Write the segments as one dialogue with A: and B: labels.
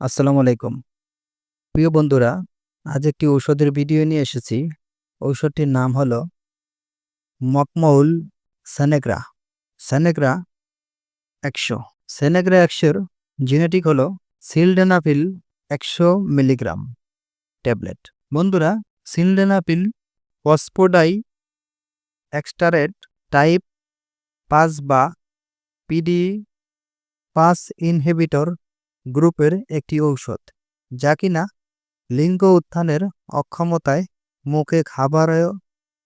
A: আসসালামু আলাইকুম। প্রিয় বন্ধুরা, আজ একটি ঔষধের ভিডিও নিয়ে এসেছি। ঔষধটির নাম হল মকমউল সেনেগ্রা সেনেগ্রা একশো। সেনেগ্রা একশোর জেনেটিক হলো সিলডেনাফিল একশো মিলিগ্রাম ট্যাবলেট। বন্ধুরা সিলডেনাফিল ফসফোডাই এক্সটারেট টাইপ পাঁচ বা পিডি পাঁচ ইনহিবিটর গ্রুপের একটি ঔষধ, যা কিনা লিঙ্গ উত্থানের অক্ষমতায় মুখে খাবারের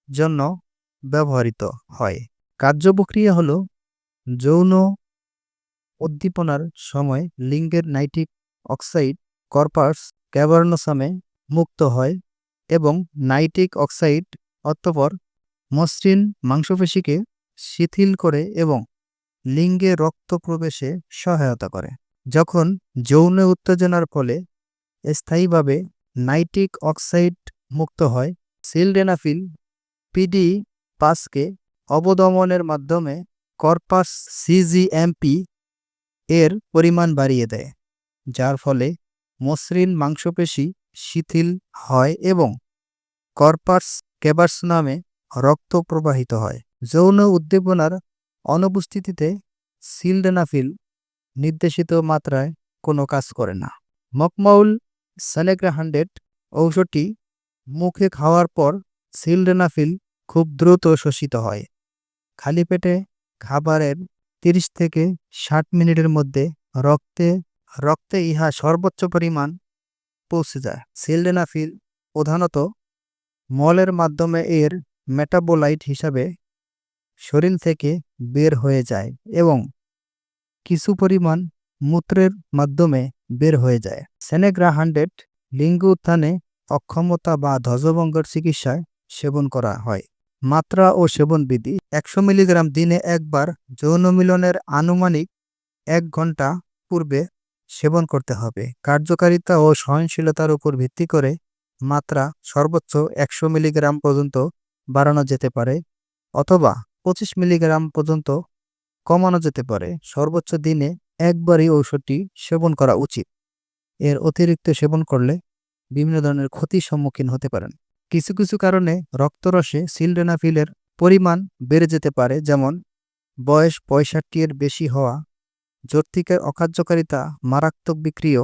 A: জন্য ব্যবহৃত হয়। কার্যপ্রক্রিয়া হল যৌন উদ্দীপনার সময় লিঙ্গের নাইট্রিক অক্সাইড কর্পাস ক্যাভার্নোসামে মুক্ত হয় এবং নাইট্রিক অক্সাইড অতঃপর মসৃণ মাংসপেশিকে শিথিল করে এবং লিঙ্গে রক্ত প্রবেশে সহায়তা করে। যখন যৌন উত্তেজনার ফলে স্থায়ীভাবে নাইট্রিক অক্সাইড মুক্ত হয়, সিলডেনাফিল পিডি পাসকে অবদমনের মাধ্যমে কর্পাস সিজিএমপি এর পরিমাণ বাড়িয়ে দেয়, যার ফলে মসৃণ মাংসপেশি শিথিল হয় এবং কর্পাস কেবার্স নামে রক্ত প্রবাহিত হয়। যৌন উদ্দীপনার অনুপস্থিতিতে সিলডেনাফিল নির্দেশিত মাত্রায় কোনো কাজ করে না। মকমাউল সানেগ্রা হান্ড্রেড ঔষধটি মুখে খাওয়ার পর সিলডেনাফিল খুব দ্রুত শোষিত হয়। খালি পেটে খাবারের তিরিশ থেকে ষাট মিনিটের মধ্যে রক্তে রক্তে ইহা সর্বোচ্চ পরিমাণ পৌঁছে যায়। সিলডেনাফিল প্রধানত মলের মাধ্যমে এর মেটাবোলাইট হিসাবে শরীর থেকে বের হয়ে যায় এবং কিছু পরিমাণ মূত্রের মাধ্যমে বের হয়ে যায়। সেনেগ্রা হান্ড্রেড লিঙ্গ উত্থানে অক্ষমতা বা ধ্বজভঙ্গের চিকিৎসায় সেবন করা হয়। মাত্রা ও সেবন বিধি, একশো মিলিগ্রাম দিনে একবার যৌন মিলনের আনুমানিক এক ঘণ্টা পূর্বে সেবন করতে হবে। কার্যকারিতা ও সহনশীলতার উপর ভিত্তি করে মাত্রা সর্বোচ্চ একশো মিলিগ্রাম পর্যন্ত বাড়ানো যেতে পারে অথবা পঁচিশ মিলিগ্রাম পর্যন্ত কমানো যেতে পারে। সর্বোচ্চ দিনে একবারই ঔষধটি সেবন করা উচিত। এর অতিরিক্ত সেবন করলে বিভিন্ন ধরনের ক্ষতির সম্মুখীন হতে পারেন। কিছু কিছু কারণে রক্তরসে সিলডেনাফিলের পরিমাণ বেড়ে যেতে পারে, যেমন বয়স পঁয়ষট্টি বেশি হওয়া যৌক্তিকের অকার্যকারিতা, মারাত্মক বিক্রিয়,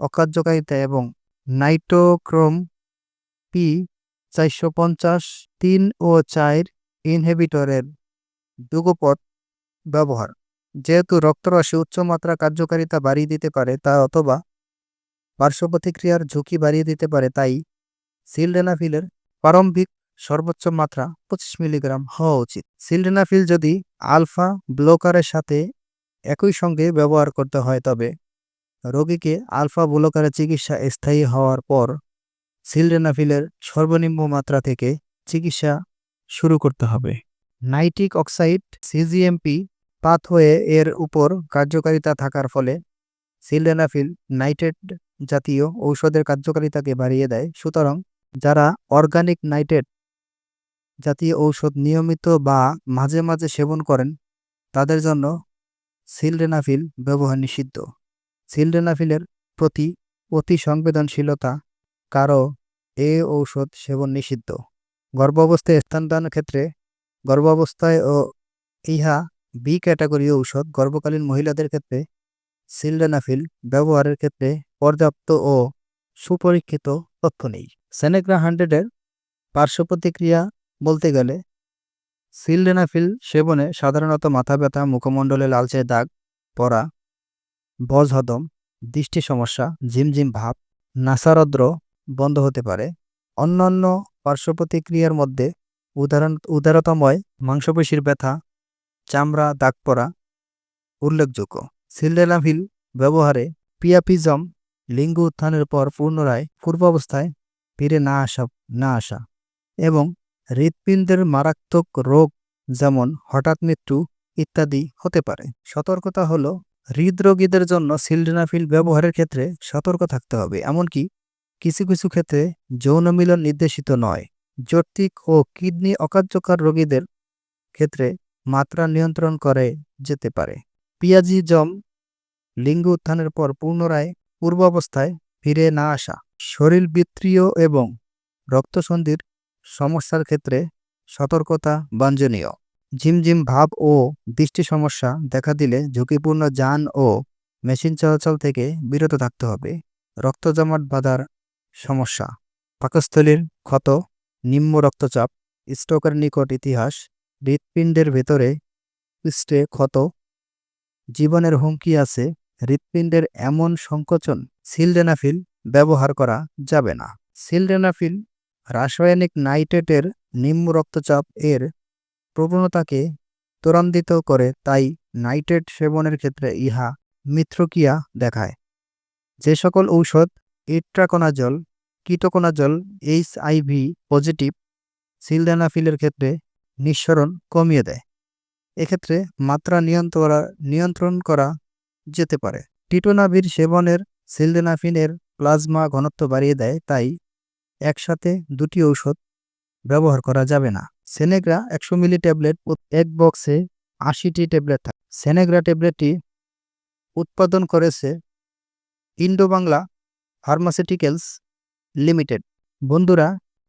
A: অকার্যকারিতা এবং নাইটোক্রোম পি চারশো পঞ্চাশ তিন ও চার ইনহেবিটরের যুগপথ ব্যবহার। যেহেতু রক্তরসে উচ্চমাত্রা কার্যকারিতা বাড়িয়ে দিতে পারে, তা অথবা পার্শ্ব প্রতিক্রিয়ার ঝুঁকি বাড়িয়ে দিতে পারে, তাই সিলডেনাফিলের প্রারম্ভিক সর্বোচ্চ মাত্রা পঁচিশ মিলিগ্রাম হওয়া উচিত। সিলডেনাফিল যদি আলফা ব্লকারের সাথে একই সঙ্গে ব্যবহার করতে হয়, তবে রোগীকে আলফা ব্লকারের চিকিৎসা স্থায়ী হওয়ার পর সিলডেনাফিলের সর্বনিম্ন মাত্রা থেকে চিকিৎসা শুরু করতে হবে। নাইট্রিক অক্সাইড, সিজিএমপি পাথওয়ে এর উপর কার্যকারিতা থাকার ফলে সিলডেনাফিল নাইট্রেট জাতীয় ঔষধের কার্যকারিতাকে বাড়িয়ে দেয়। সুতরাং যারা অর্গানিক নাইট্রেট জাতীয় ঔষধ নিয়মিত বা মাঝে মাঝে সেবন করেন, তাদের জন্য সিলডেনাফিল ব্যবহার নিষিদ্ধ। সিলডেনাফিলের প্রতি অতি সংবেদনশীলতা কারও এ ঔষধ সেবন নিষিদ্ধ। গর্ভাবস্থায় স্থানদানের ক্ষেত্রে গর্ভাবস্থায় ও ইহা বি ক্যাটাগরি ঔষধ গর্ভকালীন মহিলাদের ক্ষেত্রে সিলডেনাফিল ব্যবহারের ক্ষেত্রে পর্যাপ্ত ও সুপরীক্ষিত তথ্য নেই। সেনেগ্রা হান্ড্রেডের পার্শ্ব প্রতিক্রিয়া বলতে গেলে সিলডেনাফিল সেবনে সাধারণত মাথা ব্যথা, মুখমণ্ডলে লালচে দাগ পড়া বজহদম দৃষ্টি সমস্যা, ঝিমঝিম ভাব, নাসারদ্র বন্ধ হতে পারে। অন্যান্য পার্শ্ব প্রতিক্রিয়ার মধ্যে উদাহরণ উদারতময় মাংসপেশির ব্যথা চামড়া দাগ পড়া উল্লেখযোগ্য সিলডেনাফিল ব্যবহারে পিয়াপিজম লিঙ্গ উত্থানের পর পুনরায় পূর্বাবস্থায় ফিরে না আসা না আসা এবং হৃৎপিণ্ডের মারাত্মক রোগ যেমন হঠাৎ মৃত্যু ইত্যাদি হতে পারে। সতর্কতা হলো হৃদরোগীদের জন্য সিলডেনাফিল ব্যবহারের ক্ষেত্রে সতর্ক থাকতে হবে। এমনকি কিছু কিছু ক্ষেত্রে যৌন মিলন নির্দেশিত নয়। যৌক্তিক ও কিডনি অকার্যকর রোগীদের ক্ষেত্রে মাত্রা নিয়ন্ত্রণ করে যেতে পারে। পিয়াজি জম লিঙ্গ উত্থানের পর পুনরায় পূর্বাবস্থায় ফিরে না আসা। শরীর বৃত্তীয় এবং রক্তসন্ধির সমস্যার ক্ষেত্রে সতর্কতা বাঞ্ছনীয়। ঝিমঝিম ভাব ও দৃষ্টি সমস্যা দেখা দিলে ঝুঁকিপূর্ণ যান ও মেশিন চলাচল থেকে বিরত থাকতে হবে। রক্ত জমাট বাঁধার সমস্যা। পাকস্থলীর ক্ষত, নিম্ন রক্তচাপ, স্ট্রোকের নিকট ইতিহাস হৃৎপিণ্ডের ভেতরে পৃষ্ঠে ক্ষত। জীবনের হুমকি আছে, হৃৎপিণ্ডের এমন সংকোচন সিলডেনাফিল ব্যবহার করা যাবে না। সিলডেনাফিল রাসায়নিক নাইট্রেটের নিম্ন রক্তচাপ এর প্রবণতাকে ত্বরান্বিত করে, তাই নাইট্রেট সেবনের ক্ষেত্রে ইহা মিত্রকিয়া দেখায়। যে সকল ঔষধ ইট্রাকোনাজল, কিটোকোনাজল এইচআইভি পজিটিভ সিলডেনাফিলের ক্ষেত্রে নিঃসরণ কমিয়ে দেয়। এক্ষেত্রে মাত্রা নিয়ন্ত্রণ করা নিয়ন্ত্রণ করা যেতে পারে। টিটোনাভির সেবনের সিলডেনাফিনের প্লাজমা ঘনত্ব বাড়িয়ে দেয়, তাই একসাথে দুটি ঔষধ ব্যবহার করা যাবে না। সেনেগ্রা একশো মিলি ট্যাবলেট এক বক্সে আশিটি ট্যাবলেট থাকে। সেনেগ্রা ট্যাবলেটটি উৎপাদন করেছে ইন্ডো বাংলা ফার্মাসিউটিক্যালস লিমিটেড। বন্ধুরা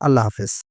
A: আল্লাহ হাফেজ।